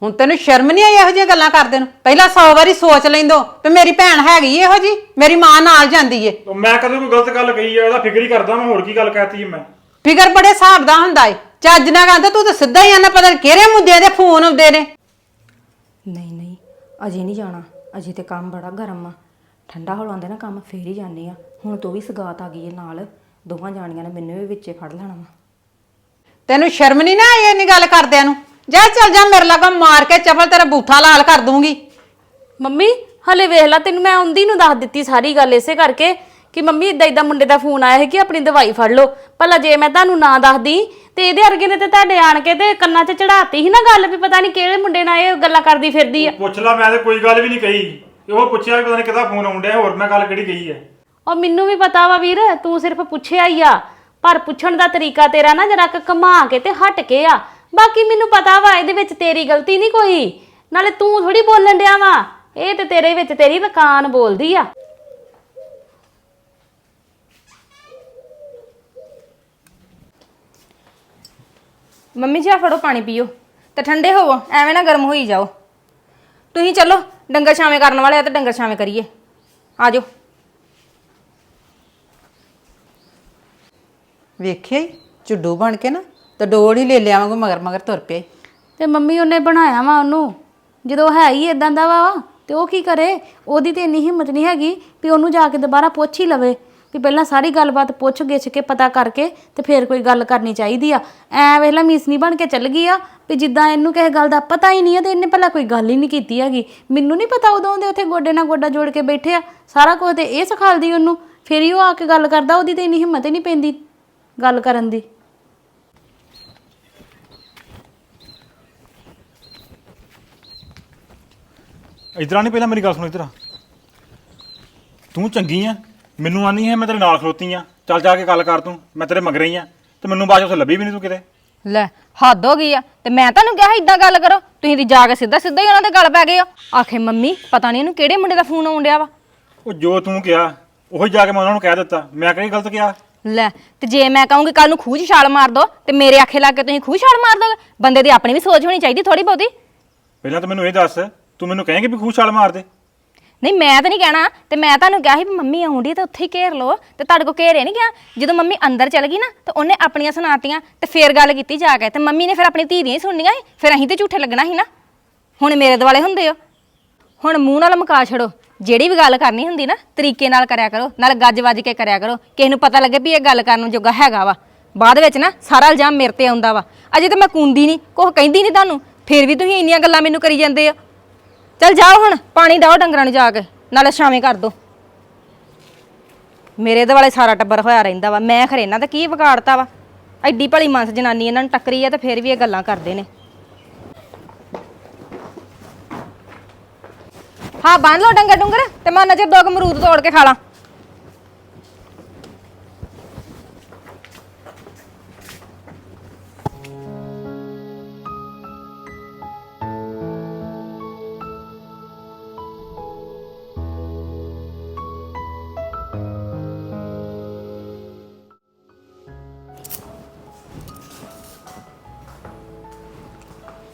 ਹੁਣ ਤੈਨੂੰ ਸ਼ਰਮ ਨਹੀਂ ਆਈ ਇਹੋ ਜਿਹੀਆਂ ਗੱਲਾਂ ਕਰਦੇ ਨੂੰ? ਪਹਿਲਾਂ 100 ਵਾਰੀ ਸੋਚ ਲੈਂਦੋ ਵੀ ਮੇਰੀ ਭੈਣ ਹੈਗੀ ਇਹੋ ਜੀ ਮੇਰੀ ਮਾਂ ਨਾਲ ਜਾਂਦੀ ਏ। ਉਹ ਮੈਂ ਕਦੋਂ ਕੋਈ ਗਲਤ ਗੱਲ ਕਹੀ ਆ ਉਹਦਾ ਫਿਕਰ ਹੀ ਕਰਦਾ ਮੈਂ ਹੋਰ ਕੀ ਗੱਲ ਕਹਿਤੀ ਮੈਂ। ਫਿਕਰ ਬੜੇ ਹਿਸਾਬ ਦਾ ਹੁੰਦਾ ਏ। ਚੱਜ ਨਾਲ ਕਹਿੰਦਾ ਤੂੰ ਤਾਂ ਸਿੱਧਾ ਹੀ ਆਣਾ ਪਤਾ ਨੀ ਕਿਹੜੇ ਮੁੱਦਿਆਂ ਦੇ ਫੋਨ ਆਉਂਦੇ ਨੇ। ਨਹੀਂ ਨਹੀਂ ਅਜੇ ਨਹੀਂ ਜਾਣਾ। ਅਜੇ ਤੇ ਕੰਮ ਬੜਾ ਗਰਮ ਆ। ਠੰਡਾ ਹੋ ਲਾਉਂਦੇ ਨਾ ਕੰਮ ਫੇਰ ਹੀ ਜਾਂਦੇ ਆ। ਹੁਣ ਤੋਂ ਵੀ ਸਗਾਤ ਆ ਗਈ ਹੈ ਨਾਲ। ਦੋਵਾਂ ਜਾਣੀਆਂ ਨੇ ਮੈਨੂੰ ਵੀ ਵਿੱਚੇ ਫੜ ਲੈਣਾ ਵਾ। ਤੈਨੂੰ ਸ਼ਰਮ ਨਹੀਂ ਨਾ ਆਈ ਇੰਨੀ ਗੱਲ ਕਰਦਿਆਂ ਨੂੰ? ਜਾ ਚੱਲ ਜਾ ਮੇਰੇ ਲਗਾ ਮਾਰ ਕੇ ਚਪਲ ਤੇਰਾ ਬੂਥਾ ਲਾਲ ਕਰ ਦੂੰਗੀ। ਮੰਮੀ ਹਲੇ ਵੇਖ ਲਾ ਤੈਨੂੰ ਮੈਂ ਆਉਂਦੀ ਨੂੰ ਦੱਸ ਦਿੱਤੀ ਸਾਰੀ ਗੱਲ ਇਸੇ ਕਰਕੇ ਕਿ ਮੰਮੀ ਇਦਾਂ ਇਦਾਂ ਮੁੰਡੇ ਦਾ ਫੋਨ ਆਇਆ ਹੈ ਕਿ ਆਪਣੀ ਦਵਾਈ ਫੜ ਲਓ। ਭਲਾ ਜੇ ਮੈਂ ਤੁਹਾਨੂੰ ਨਾ ਦੱਸਦੀ ਤੇ ਇਹਦੇ ਅਰਗੇ ਨੇ ਤੇ ਤੁਹਾਡੇ ਆਣ ਕੇ ਤੇ ਕੰਨਾਂ 'ਚ ਚੜਾਤੀ ਸੀ ਨਾ ਗੱਲ ਵੀ ਪਤਾ ਨਹੀਂ ਕਿਹੜੇ ਮੁੰਡੇ ਨਾਲ ਇਹ ਗੱਲਾਂ ਕਰਦੀ ਫਿਰਦੀ ਆ। ਪੁੱਛ ਲਾ ਮੈਂ ਤੇ ਕੋਈ ਗੱਲ ਵੀ ਨਹੀਂ ਕਹੀ। ਉਹ ਪੁੱਛਿਆ ਵੀ ਪਤਾ ਨਹੀਂ ਕਿਹਦਾ ਫੋਨ ਆਉਂਦਾ ਹੋਰ ਮੈਂ ਗੱਲ ਕਿਹੜੀ ਕਹੀ ਹੈ ਉਹ ਮੈਨੂੰ ਵੀ ਪਤਾ ਵਾ ਵੀਰ ਤੂੰ ਸਿਰਫ ਪੁੱਛਿਆ ਹੀ ਆ। ਪਰ ਪੁੱਛਣ ਦਾ ਤਰੀਕਾ ਤੇਰਾ ਨਾ ਜਰਾ ਕੁ ਘੁਮਾ ਕੇ ਤੇ ਹਟ ਕੇ ਆ। ਬਾਕੀ ਮੈਨੂੰ ਪਤਾ ਵਾ ਇਹਦੇ ਵਿੱਚ ਤੇਰੀ ਗਲਤੀ ਨਹੀਂ ਕੋਈ। ਨਾਲੇ ਤੂੰ ਥੋੜੀ ਬੋਲਣ ਡਿਆ ਵਾ। ਇਹ ਤੇ ਤੇਰੇ ਵਿੱਚ ਤੇਰੀ ਰਕਾਨ ਬੋਲਦੀ ਆ। ਮੰਮੀ ਜੀ ਆ ਫੜੋ ਪਾਣੀ ਪੀਓ। ਤੇ ਠੰਡੇ ਹੋਵੋ ਐਵੇਂ ਨਾ ਗਰਮ ਹੋਈ ਜਾਓ। ਤੁਸੀਂ ਚਲੋ ਡੰਗਰ ਛਾਵੇਂ ਕਰਨ ਵਾਲੇ ਆ ਤੇ ਡੰਗਰ ਛਾਵੇਂ ਕਰੀਏ। ਆ ਜਾਓ। ਵੇਖਿਆ ਈ, ਚੁੱਡੂ ਬਣ ਕੇ ਨਾ। ਤੇ ਡੋਲ ਹੀ ਲੈ ਲਿਆਵਾਂਗੇ ਮਗਰ ਮਗਰ ਤੁਰ ਪਏ। ਈ। ਤੇ ਮੰਮੀ ਉਹਨੇ ਬਣਾਇਆ ਵਾ ਉਹਨੂੰ। ਜਦੋਂ ਹੈ ਹੀ ਇਦਾਂ ਦਾ ਵਾ, ਤੇ ਉਹ ਕੀ ਕਰੇ? ਉਹਦੀ ਤੇ ਇੰਨੀ ਹਿੰਮਤ ਨਹੀਂ ਹੈਗੀ ਵੀ ਉਹਨੂੰ ਜਾ ਕੇ ਦੁਬਾਰਾ ਪੁੱਛ ਹੀ ਲਵੇ ਵੀ ਪਹਿਲਾਂ ਸਾਰੀ ਗੱਲਬਾਤ ਪੁੱਛ ਗਿੱਛ ਕੇ ਪਤਾ ਕਰਕੇ ਤੇ ਫਿਰ ਕੋਈ ਗੱਲ ਕਰਨੀ ਚਾਹੀਦੀ ਆ। ਐ ਵੇਖ ਲੈ ਮੀਸਨੀ ਬਣ ਕੇ ਚੱਲ ਗਈ ਆ ਵੀ ਜਿੱਦਾਂ ਇਹਨੂੰ ਕਿਸੇ ਗੱਲ ਦਾ ਪਤਾ ਹੀ ਨਹੀਂ ਆ ਤੇ ਇਹਨੇ ਪਹਿਲਾਂ ਕੋਈ ਗੱਲ ਹੀ ਨਹੀਂ ਕੀਤੀ ਹੈਗੀ। ਮੈਨੂੰ ਨਹੀਂ ਪਤਾ ਉਦੋਂ ਦੇ ਉੱਥੇ ਗੋਡੇ ਨਾਲ ਗੋਡਾ ਜੋੜ ਕੇ ਬੈਠੇ ਆ। ਸਾਰਾ ਕੁਝ ਤੇ ਇਹ ਸਿਖਾਲਦੀ ਉਹਨੂੰ, ਫਿਰ ਹੀ ਉਹ ਆ ਕੇ ਗੱਲ ਕਰਦਾ, ਉਹਦੀ ਤੇ ਇੰਨੀ ਹਿੰਮਤ ਹੀ ਨਹੀਂ ਪੈਂਦੀ ਗੱਲ ਕਰਨ ਦੀ। ਇਧਰ ਨਹੀਂ ਪਹਿਲਾਂ ਮੇਰੀ ਗੱਲ ਸੁਣ ਇਧਰ ਆ। ਤੂੰ ਚੰਗੀ ਆ ਮੈਨੂੰ ਆਨੀ ਹੈ ਮੈਂ ਤੇਰੇ ਨਾਲ ਖਲੋਤੀ ਆ। ਚੱਲ ਜਾ ਕੇ ਗੱਲ ਕਰ ਤੂੰ ਮੈਂ ਤੇਰੇ ਮਗਰ ਹੀ ਆ। ਤੇ ਮੈਨੂੰ ਬਾਅਦ ਚ ਉੱਥੇ ਲੱਭੀ ਵੀ ਨਹੀਂ ਤੂੰ ਕਿਤੇ। ਲੈ ਹੱਦ ਹੋ ਗਈ ਆ। ਤੇ ਮੈਂ ਤੁਹਾਨੂੰ ਕਿਹਾ ਇਦਾਂ ਗੱਲ ਕਰੋ ਤੁਸੀਂ ਦੀ ਜਾ ਕੇ ਸਿੱਧਾ ਸਿੱਧਾ ਹੀ ਉਹਨਾਂ ਦੇ ਗੱਲ ਪੈ ਗਏ ਹੋ। ਆਖੇ ਮੰਮੀ ਪਤਾ ਨਹੀਂ ਇਹਨੂੰ ਕਿਹੜੇ ਮੁੰਡੇ ਦਾ ਫੋਨ ਆਉਣ ਡਿਆ ਵਾ। ਉਹ ਜੋ ਤੂੰ ਕਿਹਾ ਉਹੀ ਜਾ ਕੇ ਮੈਂ ਉਹਨਾਂ ਨੂੰ ਕਹਿ ਦਿੱਤਾ। ਮੈਂ ਕਿਹੜੀ ਗਲਤ ਕਿਹਾ। ਲੈ ਤੇ ਜੇ ਮੈਂ ਕਹੂੰਗੀ ਕੱਲ ਨੂੰ ਖੂਹ 'ਚ ਛਾਲ ਮਾਰ ਦੋ ਤੇ ਮੇਰੇ ਆਖੇ ਲੱਗ ਕੇ ਤੁਸੀਂ ਖੂਹ 'ਚ ਛਾਲ ਮਾਰ ਦੋਗੇ? ਬੰਦੇ ਦੀ ਆਪਣੀ ਵੀ ਸੋਚ ਹੋਣੀ ਚਾਹੀਦੀ ਥੋੜੀ ਬਹੁਤੀ। ਪਹਿਲਾਂ ਤਾਂ ਮੈਨੂੰ ਇਹ ਦੱਸ ਤੂੰ ਮੈਨੂੰ ਕਹੇਂਗੀ ਵੀ ਖੂਹ ਛਾਲ ਮਾਰ ਦੇ? ਨਹੀਂ, ਮੈਂ ਤਾਂ ਨਹੀਂ ਕਹਿਣਾ। ਤੇ ਮੈਂ ਤੁਹਾਨੂੰ ਕਿਹਾ ਸੀ ਵੀ ਮੰਮੀ ਆਉਂਦੀ ਹੈ ਤੇ ਉੱਥੇ ਹੀ ਘੇਰ ਲਓ। ਤੇ ਤੁਹਾਡੇ ਕੋ ਘੇਰੇ ਨਹੀਂ ਗਿਆ? ਜਦੋਂ ਮੰਮੀ ਅੰਦਰ ਚਲ ਗਈ ਨਾ, ਤਾਂ ਉਹਨੇ ਆਪਣੀਆਂ ਸੁਣਾਤੀਆਂ ਤੇ ਫੇਰ ਗੱਲ ਕੀਤੀ ਜਾ ਕੇ। ਤੇ ਮੰਮੀ ਨੇ ਫਿਰ ਆਪਣੀ ਧੀ ਦੀਆਂ ਹੀ ਸੁਣਨੀਆਂ ਸੀ। ਫਿਰ ਅਸੀਂ ਤੇ ਝੂਠੇ ਲੱਗਣਾ ਸੀ ਨਾ। ਹੁਣ ਮੇਰੇ ਦੁਆਲੇ ਹੁੰਦੇ ਹੋ। ਹੁਣ ਮੂੰਹ ਨਾਲ ਮੁਕਾ ਛੜੋ ਜਿਹੜੀ ਵੀ ਗੱਲ ਕਰਨੀ ਹੁੰਦੀ ਨਾ, ਤਰੀਕੇ ਨਾਲ ਕਰਿਆ ਕਰੋ। ਨਾਲ ਗੱਜ ਵੱਜ ਕੇ ਕਰਿਆ ਕਰੋ। ਕਿਸੇ ਨੂੰ ਪਤਾ ਲੱਗੇ ਵੀ ਇਹ ਗੱਲ ਕਰਨ ਨੂੰ ਜੋਗਾ ਹੈਗਾ ਵਾ। ਬਾਅਦ ਵਿੱਚ ਨਾ, ਸਾਰਾ ਇਲਜ਼ਾਮ ਮੇਰੇ ਤੇ ਆਉਂਦਾ ਵਾ। ਅਜੇ ਤਾਂ ਮੈਂ ਕੁੰਦੀ ਨਹੀਂ, ਕੁਛ ਕਹਿੰਦੀ ਨਹੀਂ ਤੁਹਾਨੂੰ। ਫਿਰ ਵੀ ਤੁਸੀਂ ਇੰਨੀਆਂ ਗੱਲਾਂ ਮੈਨੂੰ ਕਰੀ ਜਾਂਦੇ ਹੋ। ਚੱਲ ਜਾਓ ਹੁਣ, ਪਾਣੀ ਡਾਓ ਡੰਗਰਾਂ ਨੂੰ ਜਾ ਕੇ, ਨਾਲੇ ਛਾਵੇਂ ਕਰ ਦੋ। ਮੇਰੇ ਦੁਆਲੇ ਸਾਰਾ ਟੱਬਰ ਹੋਇਆ ਰਹਿੰਦਾ ਵਾ, ਮੈਂ ਖਰੇ ਇਹਨਾਂ ਦਾ ਕੀ ਵਿਗਾੜਤਾ ਵਾ? ਐਡੀ ਭਲੀ ਮਨਸ ਜਨਾਨੀ ਇਹਨਾਂ ਨੂੰ ਟੱਕਰੀ ਆ ਤੇ ਫੇਰ ਵੀ ਇਹ ਗੱਲਾਂ ਕਰਦੇ ਨੇ। ਹਾਂ, ਬੰਨ ਲਓ ਡੰਗਰ ਡੁੰਗਰ ਤੇ ਮੈਂ ਨਜ਼ਰ ਦੋ ਕੁ ਅਮਰੂਦ ਤੋੜ ਕੇ ਖਾ ਲਾਂ।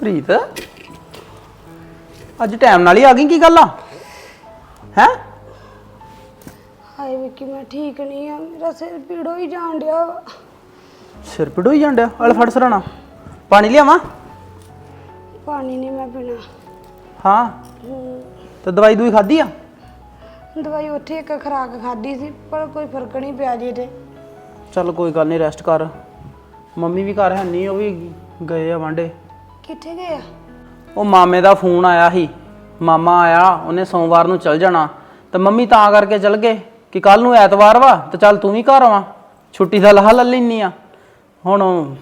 ਪ੍ਰੀਤ ਅੱਜ ਟਾਈਮ ਨਾਲ ਹੀ ਆ ਗਈ ਕੀ ਗੱਲ ਆ? ਹੈ? ਹਾਏ ਵਿੱਕੀ ਮੈਂ ਠੀਕ ਨਹੀਂ ਆ ਮੇਰਾ ਸਿਰ ਪੀੜ ਹੋਈ ਜਾਣ ਡਿਆ ਵਾ। ਸਿਰ ਪਿੜੋ ਹੀ ਜਾਂਦਿਆ ਅਲ ਫੜ ਸਰਾਣਾ। ਪਾਣੀ ਲਿਆਵਾਂ? ਪਾਣੀ ਨਹੀਂ ਮੈਂ ਪੀਣਾ। ਹਾਂ? ਤੇ ਦਵਾਈ ਦੂਈ ਖਾਧੀ ਆ? ਦਵਾਈ ਉੱਥੇ ਇੱਕ ਖਰਾਕ ਖਾਧੀ ਸੀ ਪਰ ਕੋਈ ਫ਼ਰਕ ਨਹੀਂ ਪਿਆ ਜੀ ਤੇ ਚੱਲ ਕੋਈ ਗੱਲ ਨਹੀਂ ਰੈਸਟ ਕਰ। ਮੰਮੀ ਵੀ ਘਰ ਹੈ ਨਹੀਂ ਉਹ ਵੀ ਗਏ ਆ ਵਾਂਡੇ ਕਿੱਥੇ ਗਏ ਆ? ਉਹ ਮਾਮੇ ਦਾ ਫੋਨ ਆਇਆ ਸੀ। ਮਾਮਾ ਆਇਆ ਉਹਨੇ ਸੋਮਵਾਰ ਨੂੰ ਚੱਲ ਜਾਣਾ। ਤੇ ਮੰਮੀ ਤਾਂ ਕਰਕੇ ਚੱਲ ਗਏ ਕਿ ਕੱਲ ਨੂੰ ਐਤਵਾਰ ਵਾ ਤੇ ਚੱਲ ਤੂੰ ਵੀ ਘਰ ਆਵਾਂ। ਛੁੱਟੀ ਦਾ ਲਾਹਾ ਲੈ ਲੈਨੀ ਆ। ਹੁਣ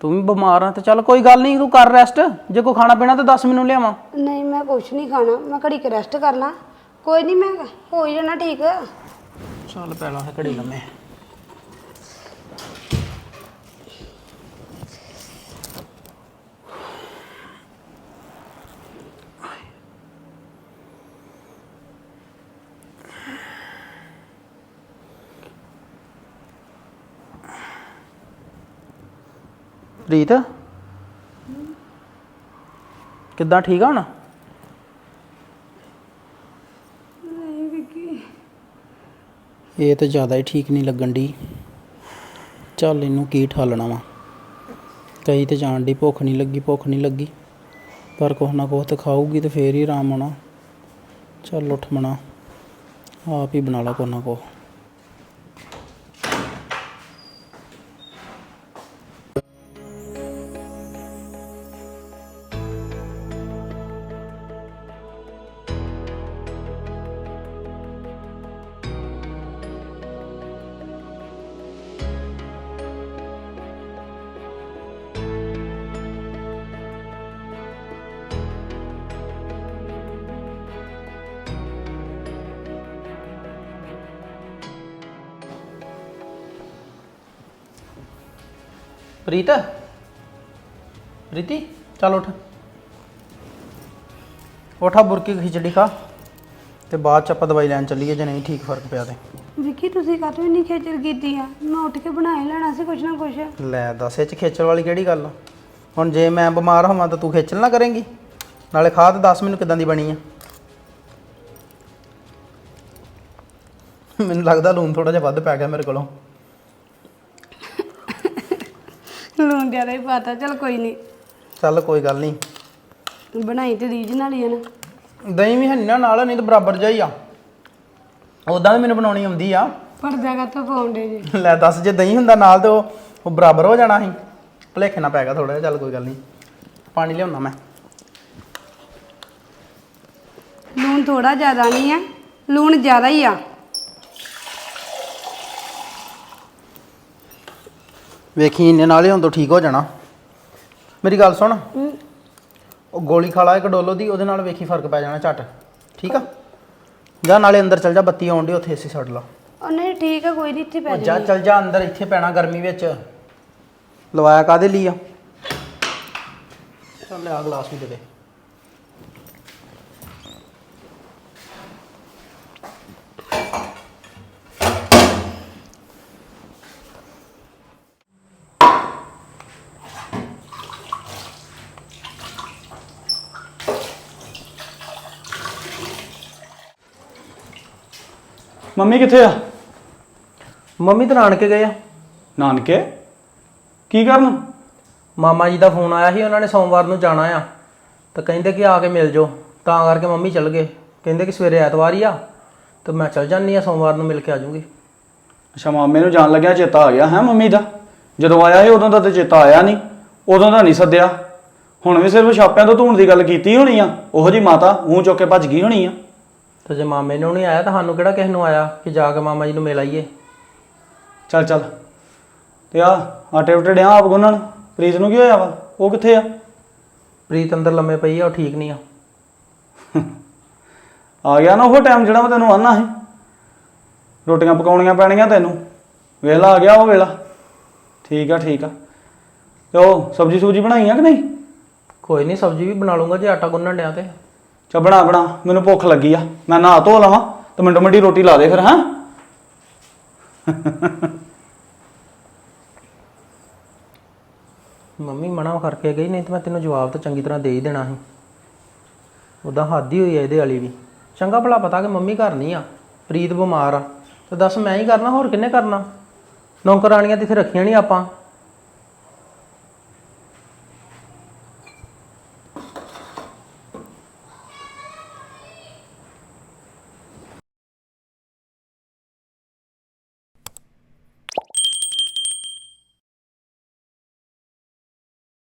ਤੂੰ ਵੀ ਬਿਮਾਰ ਆ ਤੇ ਚੱਲ ਕੋਈ ਗੱਲ ਨਹੀਂ ਤੂੰ ਕਰ ਰੈਸਟ ਜੇ ਕੋਈ ਖਾਣਾ ਪੀਣਾ ਤਾਂ ਦੱਸ ਮੈਨੂੰ ਲਿਆਵਾਂ। ਨਹੀਂ ਮੈਂ ਕੁਛ ਨਹੀਂ ਖਾਣਾ। ਮੈਂ ਘੜੀ ਕੇ ਰੈਸਟ ਕਰ ਲਾਂ। ਕੋਈ ਨਹੀਂ ਮੈਂ ਹੋ ਹੀ ਜਾਣਾ ਠੀਕ। ਚੱਲ ਪੈਣਾ ਹੈ ਘੜੀ ਲੰਮੇ। ਪ੍ਰੀਤ? ਕਿੱਦਾਂ ਠੀਕ ਆ ਹੁਣ? ਇਹ ਤਾਂ ਜ਼ਿਆਦਾ ਹੀ ਠੀਕ ਨਹੀਂ ਲੱਗਣ ਦੀ ਚੱਲ ਇਹਨੂੰ ਕੀ ਠਾਲਣਾ ਵਾ। ਕਈ ਤੇ ਜਾਣ ਦੀ ਭੁੱਖ ਨਹੀਂ ਲੱਗੀ ਭੁੱਖ ਨਹੀਂ ਲੱਗੀ। ਪਰ ਕੁਛ ਨਾ ਕੁਛ ਤੇ ਖਾਊਗੀ ਤੇ ਫੇਰ ਹੀ ਆਰਾਮ ਆਉਣਾ। ਚੱਲ ਉੱਠ ਮਣਾ ਆਪ ਹੀ ਬਣਾ ਲਾ ਕੁਛ ਨਾ ਕੁਛ। ਪ੍ਰੀਤ? ਪ੍ਰੀਤੀ ਚੱਲ ਉੱਠ। ਉਠਾ ਬੁਰਕੀ ਖਿਚੜੀ ਖਾ ਤੇ ਬਾਅਦ ਚ ਆਪਾਂ ਦਵਾਈ ਲੈਣ ਚੱਲੀਏ ਜੇ ਨਹੀਂ ਠੀਕ ਫ਼ਰਕ ਪਿਆ ਤੇ। ਵਿੱਕੀ ਤੁਸੀਂ ਕਾਹਤੋਂ ਇੰਨੀ ਖੇਚਲ ਕੀਤੀ ਆ? ਮੈਂ ਉੱਠ ਕੇ ਬਣਾ ਹੀ ਲੈਣਾ ਸੀ ਕੁਛ ਨਾ ਕੁਛ। ਲੈ ਦੱਸ ਇਹ ਚ ਖੇਚਲ ਵਾਲੀ ਕਿਹੜੀ ਗੱਲ ਆ? ਹੁਣ ਜੇ ਮੈਂ ਬਿਮਾਰ ਹੋਵਾਂ ਤਾਂ ਤੂੰ ਖੇਚਲ ਨਾ ਕਰੇਂਗੀ। ਨਾਲੇ ਖਾ ਤੇ ਦੱਸ ਮੈਨੂੰ ਕਿਦਾਂ ਦੀ ਬਣੀ ਆ? ਮੈਨੂੰ ਲੱਗਦਾ ਲੂਣ ਥੋੜਾ ਜਿਹਾ ਵੱਧ ਪੈ ਗਿਆ ਮੇਰੇ ਕੋਲੋਂ। ਲੂਣ ਜ਼ਿਆਦਾ ਹੀ ਪਾਤਾ ਚਲ ਕੋਈ ਨਹੀਂ ਚੱਲ ਕੋਈ ਗੱਲ ਨਹੀਂ ਬਣਾਈ ਤੇ ਰੀਝ ਨਾਲ ਹੀ ਆ ਨਾ। ਦਹੀਂ ਵੀ ਹੰਨਾ ਨਾਲ ਨਹੀਂ ਤਾਂ ਬਰਾਬਰ ਹੀ ਆ। ਉਦਾਂ ਵੀ ਮੈਨੂੰ ਬਣਾਉਣੀ ਆਉਂਦੀ ਆ। ਪਰਦਾ ਕਾਤੋਂ ਪਾਉਂਦੇ ਜੀ? ਲੈ ਦੱਸ ਜੇ ਦਹੀਂ ਹੁੰਦਾ ਨਾਲ ਤੇ ਉਹ ਉਹ ਬਰਾਬਰ ਹੋ ਜਾਣਾ ਸੀ। ਭੁਲੇਖੇ ਨਾ ਪੈ ਗਿਆ ਥੋੜਾ ਜਿਹਾ ਚੱਲ ਕੋਈ ਗੱਲ ਨਹੀਂ ਪਾਣੀ ਲਿਆਉਣਾ ਮੈਂ। ਲੂਣ ਥੋੜਾ ਜ਼ਿਆਦਾ ਨਹੀਂ ਆ ਲੂਣ ਜ਼ਿਆਦਾ ਹੀ ਆ। ਵੇਖੀ ਇੰਨੇ ਨਾਲ ਹੀ ਹੁਣ ਤੋਂ ਠੀਕ ਹੋ ਜਾਣਾ। ਮੇਰੀ ਗੱਲ ਸੁਣ। ਉਹ ਗੋਲੀ ਖਾ ਲਾ ਇੱਕ ਡੋਲੋ ਦੀ ਉਹਦੇ ਨਾਲ ਵੇਖੀ ਫ਼ਰਕ ਪੈ ਜਾਣਾ ਝਟ। ਠੀਕ ਆ? ਜਾ ਨਾਲੇ ਅੰਦਰ ਚੱਲ ਜਾ ਬੱਤੀ ਆਉਣ ਦੀ ਉੱਥੇ ਏਸੀ ਛੱਡ ਲਾ। ਉਹ ਨਹੀਂ ਠੀਕ ਆ ਕੋਈ ਨਹੀਂ ਇੱਥੇ ਪੈ ਉਹ ਜਾ ਚੱਲ ਜਾ ਅੰਦਰ ਇੱਥੇ ਪੈਣਾ ਗਰਮੀ ਵਿੱਚ। ਲਵਾਇਆ ਕਾਦੇ ਲਈ ਆ? ਚੱਲ ਆ ਗਲਾਸ ਵੀ ਦੇ ਦੇ। ਮੰਮੀ ਕਿੱਥੇ ਆ? ਮੰਮੀ ਤਾਂ ਨਾਨਕੇ ਗਏ ਆ। ਨਾਨਕੇ? ਕੀ ਕਰਨ? ਮਾਮਾ ਜੀ ਦਾ ਫੋਨ ਆਇਆ ਸੀ ਉਹਨਾਂ ਨੇ ਸੋਮਵਾਰ ਨੂੰ ਜਾਣਾ ਆ। ਤਾਂ ਕਹਿੰਦੇ ਕਿ ਆ ਕੇ ਮਿਲ ਜਾਓ। ਤਾਂ ਕਰਕੇ ਮੰਮੀ ਚੱਲ ਗਏ। ਕਹਿੰਦੇ ਕਿ ਸਵੇਰੇ ਐਤਵਾਰ ਹੀ ਆ। ਤੇ ਮੈਂ ਚੱਲ ਜਾਂਦੀ ਆ ਸੋਮਵਾਰ ਨੂੰ ਮਿਲ ਕੇ ਆ ਜਾਊਂਗੀ। ਅੱਛਾ ਮਾਮੇ ਨੂੰ ਜਾਣ ਲੱਗਿਆ ਚੇਤਾ ਆ ਗਿਆ ਹੈ ਮੰਮੀ ਦਾ? ਜਦੋਂ ਆਇਆ ਸੀ ਉਦੋਂ ਦਾ ਤੇ ਚੇਤਾ ਆਇਆ ਨਹੀਂ। ਉਦੋਂ ਦਾ ਨਹੀਂ ਸੱਦਿਆ। ਹੁਣ ਵੀ ਸਿਰਫ ਛਾਪਿਆਂ ਤੋਂ ਧੂਣ ਦੀ ਗੱਲ ਕੀਤੀ ਹੋਣੀ ਆ। ਉਹੋ ਜੀ ਮਾਤਾ ਮੂੰਹ ਚੁੱਕ ਕੇ ਭੱਜ ਗਈ ਹੋਣੀ ਆ। ਤੇ ਜੇ ਮਾਮੇ ਨੂੰ ਨਹੀਂ ਆਇਆ ਤਾਂ ਸਾਨੂੰ ਕਿਹੜਾ ਕਿਸੇ ਨੂੰ ਆਇਆ ਕਿ ਜਾ ਕੇ ਮਾਮਾ ਜੀ ਨੂੰ ਮਿਲ ਆਈਏ? ਚੱਲ ਚੱਲ। ਤੇ ਆ ਆਟੇ ਉਟੇ ਡਿਆ ਆਪ ਗੁੰਨਣ? ਪ੍ਰੀਤ ਨੂੰ ਕੀ ਹੋਇਆ ਵਾ? ਉਹ ਕਿੱਥੇ ਆ? ਪ੍ਰੀਤ ਅੰਦਰ ਲੰਮੇ ਪਈ ਆ ਉਹ ਠੀਕ ਨਹੀਂ ਆ। ਆ ਗਿਆ ਨਾ ਉਹ ਟਾਈਮ ਜਿਹੜਾ ਮੈਂ ਤੈਨੂੰ ਆਨਾ ਸੀ। ਰੋਟੀਆਂ ਪਕਾਉਣੀਆਂ ਪੈਣੀਆਂ ਤੈਨੂੰ। ਵੇਲਾ ਆ ਗਿਆ ਉਹ ਵੇਲਾ। ਠੀਕ ਆ ਠੀਕ ਆ। ਤੇ ਉਹ ਸਬਜੀ ਸੂਜੀ ਬਣਾਈਆਂ ਕਿ ਨਹੀਂ? ਕੋਈ ਨਹੀਂ ਸਬਜ਼ੀ ਵੀ ਬਣਾ ਲੂੰਗਾ ਜੇ ਆਟਾ ਗੁੰਨਣ ਡਿਆ ਤੇ। ਚਾ ਬਣਾ ਬਣਾ। ਮੈਨੂੰ ਭੁੱਖ ਲੱਗੀ ਆ। ਮੈਂ ਨਹਾ ਧੋ ਲਵਾਂ ਤੇ ਮਿੰਟੋ ਮਿੰਟੀ ਰੋਟੀ ਲਾ ਦੇ ਫਿਰ, ਹਾਂ? ਮੰਮੀ ਮਨਾ ਕਰਕੇ ਗਈ, ਨਹੀਂ ਤੇ ਮੈਂ ਤੈਨੂੰ ਜਵਾਬ ਤਾਂ ਚੰਗੀ ਤਰ੍ਹਾਂ ਦੇ ਹੀ ਦੇਣਾ ਸੀ। ਉਦਾਂ ਹੱਦ ਹੀ ਹੋਈ ਐ ਇਹਦੇ ਵਾਲੀ ਵੀ। ਚੰਗਾ ਭਲਾ ਪਤਾ ਕਿ ਮੰਮੀ ਘਰ ਨਹੀਂ ਆ, ਪ੍ਰੀਤ ਬਿਮਾਰ ਆ। ਤੇ ਦੱਸ ਮੈਂ ਹੀ ਕਰਨਾ, ਹੋਰ ਕਿੰਨੇ ਕਰਨਾ? ਨੌਕਰਾਣੀਆਂ ਤੇ ਇੱਥੇ ਰੱਖੀਆਂ ਨਹੀਂ ਆਪਾਂ।